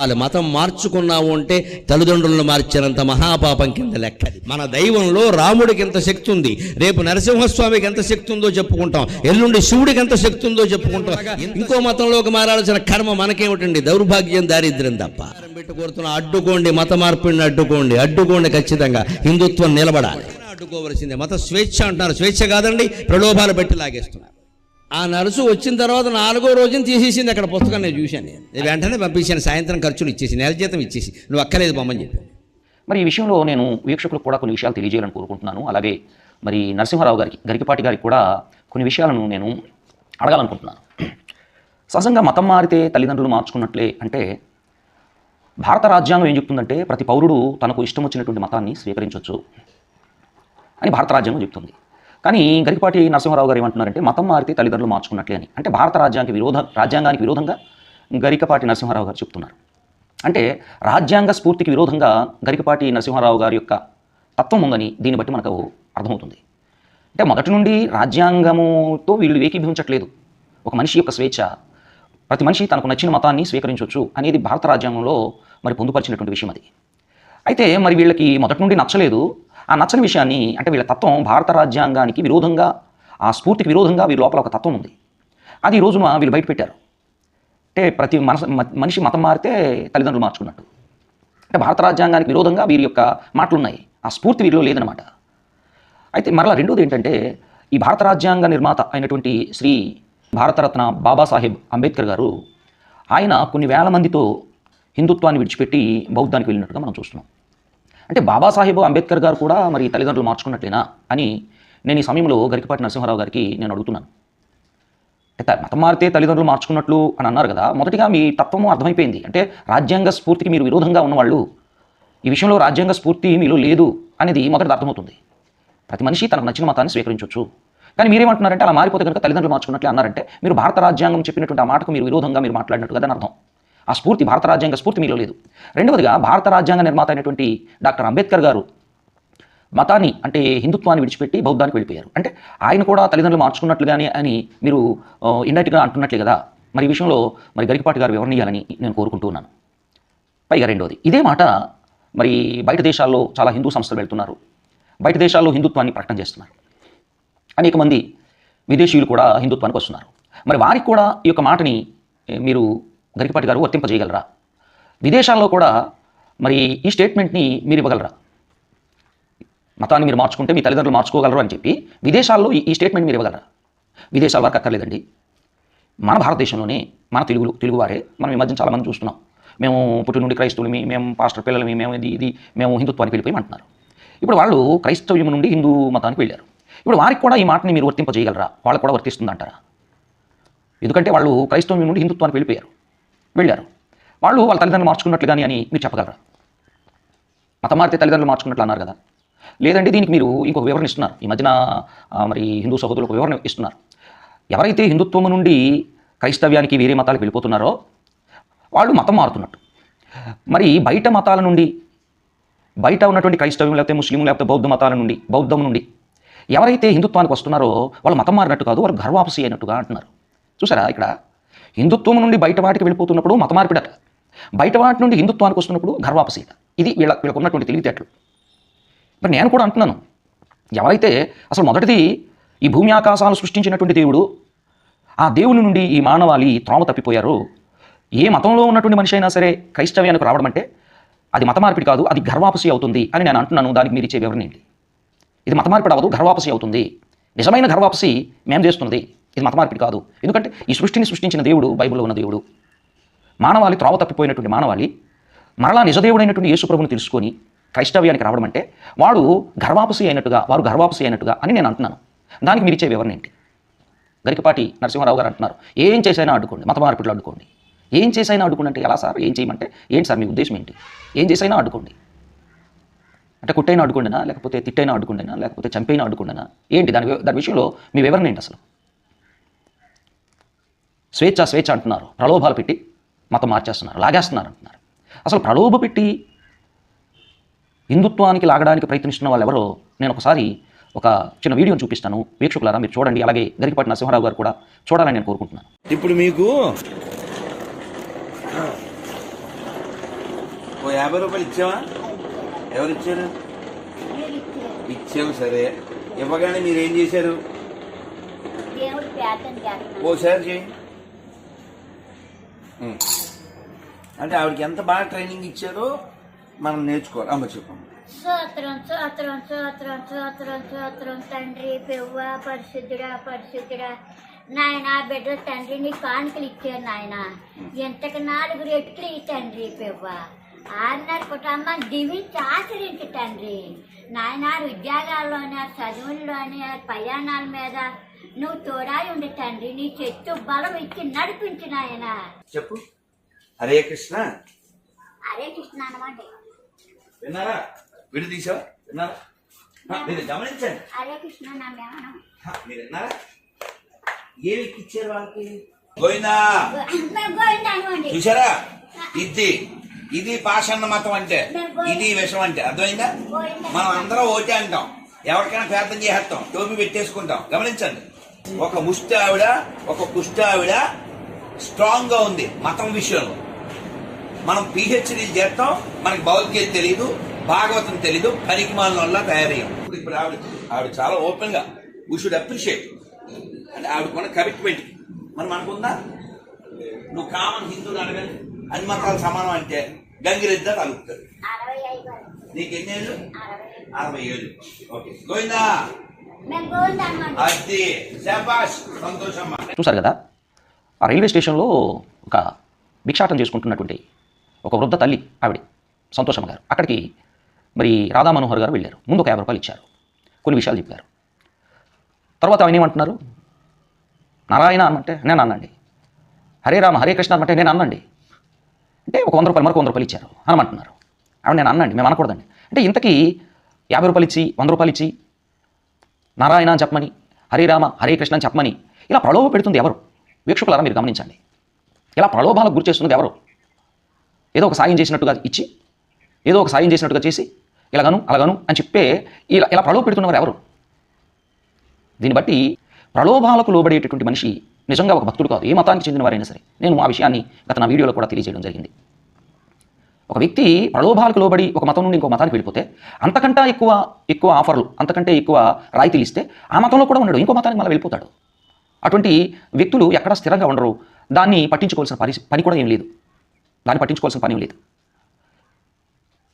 వాళ్ళు మతం మార్చుకున్నావు అంటే తల్లిదండ్రులను మార్చినంత మహాపాపం కింద లెక్కది. మన దైవంలో రాముడికి ఎంత శక్తి ఉంది రేపు నరసింహస్వామికి ఎంత శక్తి ఉందో చెప్పుకుంటాం ఎల్లుండి శివుడికి ఎంత శక్తి ఉందో చెప్పుకుంటాం. ఇంకో మతంలోకి మారాల్సిన కర్మ మనకేమిటండి? దౌర్భాగ్యం దారిద్ర్యం తప్ప. పెట్టి కోరుతున్న అడ్డుకోండి మత మార్పిడిని అడ్డుకోండి అడ్డుకోండి ఖచ్చితంగా. హిందుత్వం నిలబడాలి. అడ్డుకోవలసిందే. మత స్వేచ్ఛ అంటున్నారు. స్వేచ్ఛ కాదండి ప్రలోభాలు పెట్టి లాగేస్తున్నారు. ఆ నర్సు వచ్చిన తర్వాత నాలుగో రోజున తీసేసింది అక్కడ పుస్తకం నేను చూశాను నేను. వెంటనే పంపించాను సాయంత్రం ఖర్చులు ఇచ్చేసి నెల జీతం ఇచ్చేసి నువ్వు అక్కలేదు బొమ్మని చెప్పి మరి ఈ విషయంలో నేను వీక్షకులకు కూడా కొన్ని విషయాలు తెలియజేయాలని కోరుకుంటున్నాను. అలాగే మరి నరసింహారావు గారికి గరికపాటి గారికి కూడా కొన్ని విషయాలను నేను అడగాలనుకుంటున్నాను. సహజంగా మతం మారితే తల్లిదండ్రులు మార్చుకున్నట్లే అంటే భారత రాజ్యాంగం ఏం చెప్తుందంటే ప్రతి పౌరుడు తనకు ఇష్టం వచ్చినటువంటి మతాన్ని స్వీకరించవచ్చు అని భారత రాజ్యాంగం చెప్తుంది. కానీ గరికపాటి నరసింహారావు గారు ఏమంటున్నారంటే మతం మారితే తల్లిదండ్రులు మార్చుకున్నట్లే అని. అంటే భారత రాజ్యాంగ విరోధ రాజ్యాంగానికి విరోధంగా గరికపాటి నరసింహారావు గారు చెప్తున్నారు. అంటే రాజ్యాంగ స్ఫూర్తికి విరోధంగా గరికపాటి నరసింహారావు గారి యొక్క తత్వం ఉందని దీన్ని బట్టి మనకు అర్థమవుతుంది. అంటే మొదటి నుండి రాజ్యాంగముతో వీళ్ళు ఏకీభవించట్లేదు. ఒక మనిషి యొక్క స్వేచ్ఛ ప్రతి మనిషి తనకు నచ్చిన మతాన్ని స్వీకరించవచ్చు అనేది భారత రాజ్యాంగంలో మరి పొందుపరిచినటువంటి విషయం అది. అయితే మరి వీళ్ళకి మొదటి నుండి నచ్చలేదు. ఆ నచ్చని విషయాన్ని అంటే వీళ్ళ తత్వం భారత రాజ్యాంగానికి విరోధంగా ఆ స్ఫూర్తికి విరోధంగా వీరి లోపల ఒక తత్వం ఉంది. అది ఈ రోజున వీళ్ళు బయట పెట్టారు. అంటే ప్రతి మనసు మ- మనిషి మతం మారితే తల్లిదండ్రులు మార్చుకున్నట్టు. అంటే భారత రాజ్యాంగానికి విరోధంగా వీరి యొక్క మాటలు ఉన్నాయి ఆ స్ఫూర్తి వీరిలో లేదనమాట అయితే మరలా రెండోది ఏంటంటే ఈ భారత రాజ్యాంగ నిర్మాత అయినటువంటి శ్రీ భారతరత్న బాబాసాహెబ్ అంబేద్కర్ గారు ఆయన కొన్ని వేల మందితో హిందుత్వాన్ని విడిచిపెట్టి బౌద్ధానికి వెళ్ళినట్టుగా మనం చూస్తున్నాం. అంటే బాబాసాహెబ్ అంబేద్కర్ గారు కూడా మరి తల్లిదండ్రులు మార్చుకున్నట్లేనా అని నేను ఈ సమయంలో గరికపాటి నరసింహారావు గారికి నేను అడుగుతున్నాను. అంటే మతం మారితే తల్లిదండ్రులు మార్చుకున్నట్లు అని అన్నారు కదా మొదటిగా మీ తత్వము అర్థమైపోయింది. అంటే రాజ్యాంగ స్ఫూర్తికి మీరు విరోధంగా ఉన్నవాళ్ళు ఈ విషయంలో రాజ్యాంగ స్ఫూర్తి మీలో లేదు అనేది మొదటిది అర్థమవుతుంది. ప్రతి మనిషి తనకు నచ్చిన మతాన్ని స్వీకరించవచ్చు. కానీ మీరేమంటున్నారంటే అలా మారిపోతే కనుక తల్లిదండ్రులు మార్చుకున్నట్లు అన్నారంటే మీరు భారత రాజ్యాంగం చెప్పినటువంటి ఆ మాటకు మీరు విరోధంగా మీరు మాట్లాడినట్టు కదా అర్థం. ఆ స్ఫూర్తి భారత రాజ్యాంగ స్ఫూర్తి మీలో లేదు. రెండవదిగా భారత రాజ్యాంగ నిర్మాత అయినటువంటి డాక్టర్ అంబేద్కర్ గారు మతాన్ని అంటే హిందుత్వాన్ని విడిచిపెట్టి బౌద్ధానికి వెళ్ళిపోయారు. అంటే ఆయన కూడా తల్లిదండ్రులు మార్చుకున్నట్లుగానే అని మీరు ఇండైరెక్ట్గా అంటున్నట్లే కదా? మరి ఈ విషయంలో మరి గరికపాటి గారు వివరణ ఇవ్వాలని నేను కోరుకుంటూ ఉన్నాను. పైగా రెండోది ఇదే మాట మరి బయట దేశాల్లో చాలా హిందూ సంస్థలు వెళ్తున్నారు. బయట దేశాల్లో హిందుత్వాన్ని ప్రకటన చేస్తున్నారు. అనేక మంది విదేశీయులు కూడా హిందుత్వానికి వస్తున్నారు. మరి వారికి కూడా ఈ యొక్క మాటని మీరు గరికపాటి గారు వర్తింపజేయగలరా? విదేశాల్లో కూడా మరి ఈ స్టేట్మెంట్ని మీరు ఇవ్వగలరా? మతాన్ని మీరు మార్చుకుంటే మీ తల్లిదండ్రులు మార్చుకోగలరు అని చెప్పి విదేశాల్లో ఈ- స్టేట్మెంట్ మీరు ఇవ్వగలరా? విదేశాల వరకు అక్కర్లేదండి. మన భారతదేశంలోనే మన తెలుగులు తెలుగువారే మనం ఈ మధ్య చాలామంది చూస్తున్నాం. మేము పుట్టి నుండి క్రైస్తవులమి మేము పాస్టర్ పిల్లలమి మేము ఇది ఇది మేము హిందుత్వానికి వెళ్ళిపోయామంటున్నారు. ఇప్పుడు వాళ్ళు క్రైస్తవ్యం నుండి హిందూ మతానికి వెళ్ళారు. ఇప్పుడు వారికి కూడా ఈ మాటని మీరు వర్తింపజేయగలరా? వాళ్ళకు కూడా వర్తిస్తుందంటారా? ఎందుకంటే వాళ్ళు క్రైస్తవం నుండి హిందుత్వానికి వెళ్ళిపోయారు. వెళ్ళారు. వాళ్ళు వాళ్ళ తల్లిదండ్రులు మార్చుకున్నట్లు కానీ అని మీరు చెప్పగలరా? మతం మారితే తల్లిదండ్రులు మార్చుకున్నట్లు అన్నారు కదా. లేదంటే దీనికి మీరు ఇంకొక వివరణ ఇస్తున్నారు. ఈ మధ్యన మరి హిందూ సహోదరులకు వివరణ ఇస్తున్నారు. ఎవరైతే హిందుత్వం నుండి క్రైస్తవ్యానికి వేరే మతాలకు వెళ్ళిపోతున్నారో వాళ్ళు మతం మారుతున్నట్టు. మరి బయట మతాల నుండి బయట ఉన్నటువంటి క్రైస్తవ్యం లేకపోతే ముస్లిం లేకపోతే బౌద్ధ మతాల నుండి బౌద్ధం నుండి ఎవరైతే హిందుత్వానికి వస్తున్నారో వాళ్ళు మతం మారినట్టు కాదు వాళ్ళు గర్వాపసి అయినట్టుగా అంటున్నారు. చూసారా ఇక్కడ? హిందుత్వం నుండి బయట వాటికి వెళ్ళిపోతున్నప్పుడు మత మార్పిడట బయట వాటి నుండి హిందుత్వానికి వస్తున్నప్పుడు గర్వాపసీత ఇది వీళ్ళ వీళ్ళకు ఉన్నటువంటి తెలివితేటలు. మరి నేను కూడా అంటున్నాను ఎవరైతే అసలు మొదటిది ఈ భూమి ఆకాశాలు సృష్టించినటువంటి దేవుడు ఆ దేవుని నుండి ఈ మానవాళి త్రోమ తప్పిపోయారు ఏ మతంలో ఉన్నటువంటి మనిషి అయినా సరే క్రైస్తవ్యానికి రావడం అంటే అది మత మార్పిడి కాదు అది గర్వాపసి అవుతుంది అని నేను అంటున్నాను దానికి మీరు ఇచ్చే వివరణ ఏంటి? ఇది మత మార్పిడి అవ్వదు గర్వాపసి అవుతుంది. నిజమైన గర్వాపసి మేము చేస్తున్నది. ఇది మత మార్పిడి కాదు. ఎందుకంటే ఈ సృష్టిని సృష్టించిన దేవుడు బైబిల్లో ఉన్న దేవుడు. మానవాళి త్రోవ తప్పిపోయినటువంటి మానవాళి మరలా నిజదేవుడైనటువంటి యేసుప్రభుని తెలుసుకొని క్రైస్తవ్యానికి రావడం అంటే వాడు గర్వాపసి అయినట్టుగా వారు గర్వాపసి అయినట్టుగా అని నేను అంటున్నాను. దానికి మీరు ఇచ్చే వివరణ ఏంటి? గరికపాటి నరసింహారావు గారు అంటున్నారు ఏం చేసైనా అడ్డుకోండి మత మార్పిడిలో అడ్డుకోండి ఏం చేసైనా అడ్డుకోండి అంటే ఎలా సార్? ఏం చేయమంటే? ఏంటి సార్ మీ ఉద్దేశం ఏంటి? ఏం చేసైనా అడ్డుకోండి అంటే కుట్టైనా అడ్డుకుండినా లేకపోతే తిట్టైనా అడ్డుకుండినా లేకపోతే చంపైనా అడ్డుకుండినా ఏంటి దాని దాని విషయంలో మీ వివరణ ఏంటి అసలు? స్వేచ్ఛ స్వేచ్ఛ అంటున్నారు. ప్రలోభాలు పెట్టి మతం మార్చేస్తున్నారు లాగేస్తున్నారు అంటున్నారు. అసలు ప్రలోభ పెట్టి హిందుత్వానికి లాగడానికి ప్రయత్నిస్తున్న వాళ్ళు ఎవరో నేను ఒకసారి ఒక చిన్న వీడియోని చూపిస్తాను. వీక్షకులారా మీరు చూడండి. అలాగే గరికపాటి నరసింహారావు గారు కూడా చూడాలని నేను కోరుకుంటున్నాను. ఇప్పుడు మీకు ఓ యాభై రూపాయలు ఇచ్చావా? ఎవరు ఇచ్చారు? ఇచ్చాము సరే. ఇవ్వగానే మీరు ఏం చేశారు? ఓసారి చేయండి. అంటే ఆవిడకి ఎంత బాగా ట్రైనింగ్ ఇచ్చారో మనం నేర్చుకోవాలి. అమ్మ చెప్పమ్మ స్తోత్రం స్తోత్రం స్తోత్రం స్తోత్రం స్తోత్రం తండ్రి పెవ్వ పరిశుద్ధుడా పరిశుద్ధుడా. నాయన బిడ్డ తండ్రి నీ కానుకలు ఇచ్చారు నాయన. ఎంతకు నాలుగు రెట్లు ఈ తండ్రి పెవ్వ? ఆరున్నర కుటుంబం దీవించి ఆచరించి తండ్రి. నాయన ఉద్యోగాల్లోనే చదువుల్లోనే ప్రయాణాల మీద నువ్వు తోడాయి ఉండి తండ్రి నీ చెట్టు బలం ఇచ్చి నడిపించు నాయన. చెప్పు. హరే కృష్ణ. అరే కృష్ణ అనమాట. విన్నారా? విడి తీసావా? విన్నారా? మీరు గమనించండి. అరే కృష్ణ నా మేమనం. మీరు విన్నారా? ఏమి ఎక్కిచ్చారు వాళ్ళకి? గోవిందా. చూసారా ఇది ఇది పాషాణ మతం అంటే ఇది విషం అంటే. అర్థమైందా? మనం అందరం ఓటే అంటాం. ఎవరికైనా ప్రార్థన చేసేస్తాం. టోపీ పెట్టేసుకుంటాం. గమనించండి. ఒక ముష్టి ఆవిడ ఒక కుష్టి ఆవిడ స్ట్రాంగ్గా ఉంది మతం విషయంలో. మనం పిహెచ్డీ చేస్తాం మనకి భగవద్గీత తెలియదు భాగవతం తెలీదు పనికిమాల వల్ల తయారయ్యాం. ఇప్పుడు ఇప్పుడు ఆవిడ ఆవిడ చాలా ఓపెన్గా వీ షుడ్ అప్రిషియేట్ అంటే ఆవిడకున్న కమిట్మెంట్ మరి మనకుందా? నువ్వు కామన్ హిందువుని అడగండి. అన్ని మతాలు సమానం అంటే గంగిరెద్ద ఐదు. నీకు ఎన్ని ఏళ్ళు? అరవై అరవై ఏళ్ళు ఓకే. గోవిందా? చూసారు కదా? ఆ రైల్వే స్టేషన్లో ఒక భిక్షాటం చేసుకుంటున్నటువంటి ఒక వృద్ధ తల్లి ఆవిడ సంతోషమ్మ గారు. అక్కడికి మరి రాధా మనోహర్ గారు వెళ్ళారు. ముందు ఒక యాభై రూపాయలు ఇచ్చారు. కొన్ని విషయాలు చెప్పారు. తర్వాత ఆయన ఏమంటున్నారు? నారాయణ అన్నంటే నేను అన్నండి. హరే రామ హరే కృష్ణ అంటే నేను అన్నండి. అంటే ఒక వంద రూపాయలు మరొక వంద రూపాయలు ఇచ్చారు అనమంటున్నారు. ఆవిడ నేను అన్నండి. మేము అనకూడదండి. అంటే ఇంతకీ యాభై రూపాయలు ఇచ్చి వంద రూపాయలు ఇచ్చి నారాయణ అని చెప్పమని హరే రామ హరే కృష్ణ అని చెప్పమని ఇలా ప్రలోభ పెడుతుంది ఎవరు? వీక్షకులారా మీరు గమనించండి. ఇలా ప్రలోభాలకు గురి చేస్తున్నది ఎవరు? ఏదో ఒక సాయం చేసినట్టుగా ఇచ్చి ఏదో ఒక సాయం చేసినట్టుగా చేసి ఇలాగను అలాగను అని చెప్పే ఇలా ఇలా ప్రలోభ పెడుతున్నవారు ఎవరు? దీన్ని బట్టి ప్రలోభాలకు లోబడేటటువంటి మనిషి నిజంగా ఒక భక్తుడు కాదు. ఏ మతానికి చెందిన వారైనా సరే. నేను ఆ విషయాన్ని గత నా వీడియోలో కూడా తెలియజేయడం జరిగింది. ఒక వ్యక్తి ప్రలోభాలకు లోబడి ఒక మతం నుండి ఇంకో మతానికి వెళ్ళిపోతే అంతకంటే ఎక్కువ ఎక్కువ ఆఫర్లు అంతకంటే ఎక్కువ రాయితీలు ఇస్తే ఆ మతంలో కూడా ఉండడు ఇంకో మతానికి మళ్ళీ వెళ్ళిపోతాడు. అటువంటి వ్యక్తులు ఎక్కడ స్థిరంగా ఉండరు. దాన్ని పట్టించుకోవాల్సిన పని పని కూడా ఏం లేదు. దాన్ని పట్టించుకోవాల్సిన పని ఏం లేదు.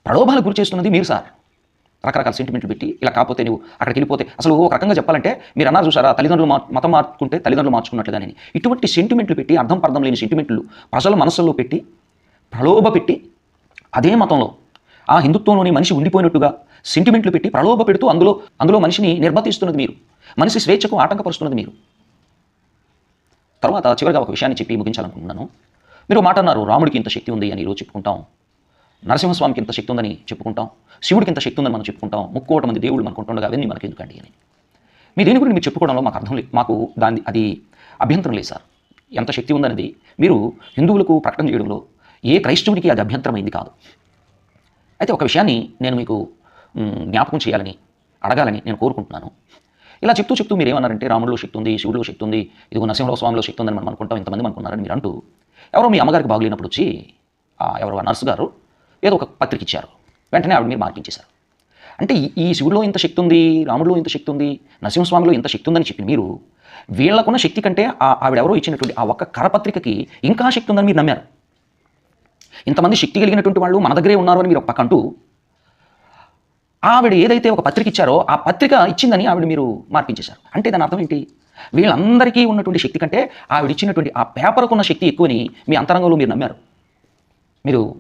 ప్రలోభాలకు గురి చేస్తున్నది మీరు సార్. రకరకాల సెంటిమెంట్లు పెట్టి ఇలా కాకపోతే నువ్వు అక్కడికి వెళ్ళిపోతే అసలు ఒక రకంగా చెప్పాలంటే మీరు అన్నారు చూసారా తల్లిదండ్రులు మా మతం మార్చుకుంటే తల్లిదండ్రులు మార్చుకున్నట్లుగానే. ఇటువంటి సెంటిమెంట్లు పెట్టి అర్థం పర్థం లేని సెంటిమెంట్లు ప్రజల మనసుల్లో పెట్టి ప్రలోభ పెట్టి అదే మతంలో. ఆ హిందుత్వంలోని మనిషి ఉండిపోయినట్టుగా సెంటిమెంట్లు పెట్టి ప్రలోభ పెడుతూ అందులో అందులో మనిషిని నిర్బతిస్తున్నది మీరు. మనిషి స్వేచ్ఛకు ఆటంకపరుస్తున్నది మీరు. తర్వాత చివరిగా ఒక విషయాన్ని చెప్పి ముగించాలనుకుంటున్నాను. మీరు మాట అన్నారు రాముడికి ఇంత శక్తి ఉంది అని ఈరోజు చెప్పుకుంటాం. నరసింహస్వామికి ఇంత శక్తి ఉందని చెప్పుకుంటాం. శివుడికి ఇంత శక్తి ఉందని మనం చెప్పుకుంటాం. ముక్కోట మంది దేవుళ్ళు మనకుంటుండగా అవన్నీ మనకి ఎందుకండి అని. మీ దేని గురించి మీరు చెప్పుకోవడంలో మాకు అర్థం లేదు. మాకు దాని అది అభ్యంతరం లేదు సార్. ఎంత శక్తి ఉందనేది మీరు హిందువులకు ప్రకటన చేయడంలో ఏ క్రైస్తవునికి అది అభ్యంతరమైంది కాదు. అయితే ఒక విషయాన్ని నేను మీకు జ్ఞాపకం చేయాలని అడగాలని నేను కోరుకుంటున్నాను. ఇలా చెప్తూ చెప్తూ మీరు ఏమన్నారంటే రాముడిలో శక్తి ఉంది శివుడిలో శక్తి ఉంది ఇదిగో నరసింహరావు స్వామిలో శక్తి ఉందని మనం అనుకుంటాం ఇంతమంది అనుకున్నారని మీరు అంటూ ఎవరో మీ అమ్మగారికి బాగులేనప్పుడు వచ్చి ఎవరో నర్సు గారు ఏదో ఒక పత్రిక ఇచ్చారు. వెంటనే ఆవిడ మీరు మార్పించేశారు అంటే ఈ- ఈ శివుడిలో ఇంత శక్తి ఉంది రాముడిలో ఇంత శక్తి ఉంది నరసింహస్వామిలో ఇంత శక్తి ఉందని చెప్పిన మీరు వీళ్ళకున్న శక్తి కంటే ఆవిడెవరో ఇచ్చినటువంటి ఆ ఒక్క కరపత్రికకి ఇంకా శక్తి ఉందని మీరు నమ్మారు. ఇంతమంది శక్తి కలిగినటువంటి వాళ్ళు మన దగ్గరే ఉన్నారు అని మీరు ఒక పక్క అంటూ ఆవిడ ఏదైతే ఒక పత్రిక ఇచ్చారో ఆ పత్రిక ఇచ్చిందని ఆవిడ మీరు మార్పించేశారు. అంటే దాని అర్థం ఏంటి? వీళ్ళందరికీ ఉన్నటువంటి శక్తి కంటే ఆవిడ ఇచ్చినటువంటి ఆ పేపర్కు ఉన్న శక్తి ఎక్కువని మీ అంతరంగంలో మీరు నమ్మారు. మీరు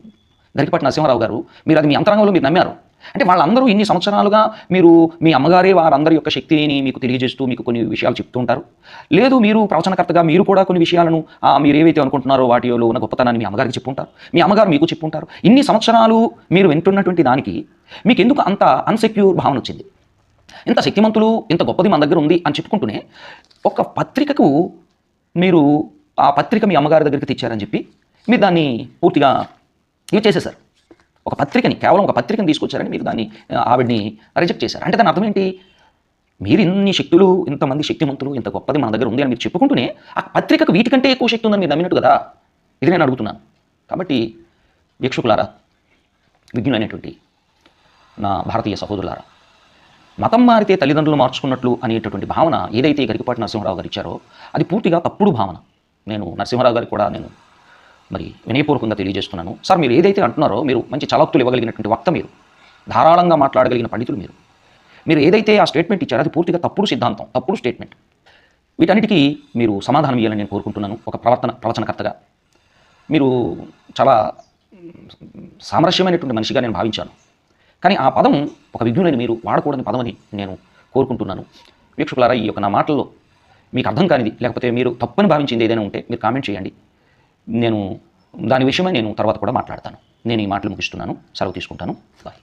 గరికపాటి నరసింహారావు గారు మీరు అది మీ అంతరంగంలో మీరు నమ్మారు. అంటే వాళ్ళందరూ ఇన్ని సంవత్సరాలుగా మీరు మీ అమ్మగారే వారందరి యొక్క శక్తిని మీకు తెలియజేస్తూ మీకు కొన్ని విషయాలు చెప్తూ ఉంటారు. లేదు మీరు ప్రవచనకర్తగా మీరు కూడా కొన్ని విషయాలను మీరు ఏవైతే అనుకుంటున్నారో వాటిలో ఉన్న గొప్పతనాన్ని మీ అమ్మగారికి చెప్పుంటారు మీ అమ్మగారు మీకు చెప్పుంటారు ఇన్ని సంవత్సరాలు మీరు వింటున్నటువంటి దానికి మీకు ఎందుకు అంత అన్సెక్యూర్ భావన వచ్చింది? ఇంత శక్తిమంతులు ఇంత గొప్పది మన దగ్గర ఉంది అని చెప్పుకుంటూనే ఒక పత్రికకు మీరు ఆ పత్రిక మీ అమ్మగారి దగ్గరికి తెచ్చారని చెప్పి మీరు దాన్ని పూర్తిగా ఇవి చేసేసారు ఒక పత్రికని కేవలం ఒక పత్రికని తీసుకొచ్చారని మీరు దాన్ని ఆవిడ్ని రిజెక్ట్ చేశారు. అంటే దాని అర్థం ఏంటి? మీరు ఇన్ని శక్తులు ఇంతమంది శక్తిమంతులు ఇంత గొప్పది మన దగ్గర ఉంది అని మీరు చెప్పుకుంటూనే ఆ పత్రికకు వీటికంటే ఎక్కువ శక్తి ఉందని మీరు నమ్మినట్టు కదా? ఇది నేను అడుగుతున్నాను కాబట్టి వీక్షకులారా విజ్ఞులైనటువంటి నా భారతీయ సహోదరులారా మతం మారితే తల్లిదండ్రులు మార్చుకున్నట్లు అనేటటువంటి భావన ఏదైతే గరికపాటి నరసింహారావు గారు ఇచ్చారో అది పూర్తిగా తప్పుడు భావన. నేను నరసింహారావు గారికి కూడా నేను మరి వినయపూర్వకంగా తెలియజేస్తున్నాను సార్ మీరు ఏదైతే అంటున్నారో మీరు మంచి చలక్తులు ఇవ్వగలిగినటువంటి వక్త మీరు. ధారాళంగా మాట్లాడగలిగిన పండితులు మీరు. మీరు ఏదైతే ఆ స్టేట్మెంట్ ఇచ్చారో అది పూర్తిగా తప్పుడు సిద్ధాంతం తప్పుడు స్టేట్మెంట్. వీటన్నిటికీ మీరు సమాధానం ఇవ్వాలని నేను కోరుకుంటున్నాను. ఒక ప్రవర్తన ప్రవచనకర్తగా. మీరు చాలా సామరస్యమైనటువంటి మనిషిగా నేను భావించాను. కానీ ఆ పదం ఒక విజ్ఞులైన మీరు వాడకూడని పదమని నేను కోరుకుంటున్నాను. వీక్షకులారా ఈ యొక్క నా మాటల్లో మీకు అర్థం కానిది లేకపోతే మీరు తప్పని భావించింది ఏదైనా ఉంటే మీరు కామెంట్ చేయండి. నేను దాని విషయమై నేను తర్వాత కూడా మాట్లాడతాను. నేను ఈ మాటలు ముగిస్తున్నాను. సెలవు తీసుకుంటాను. బాయ్.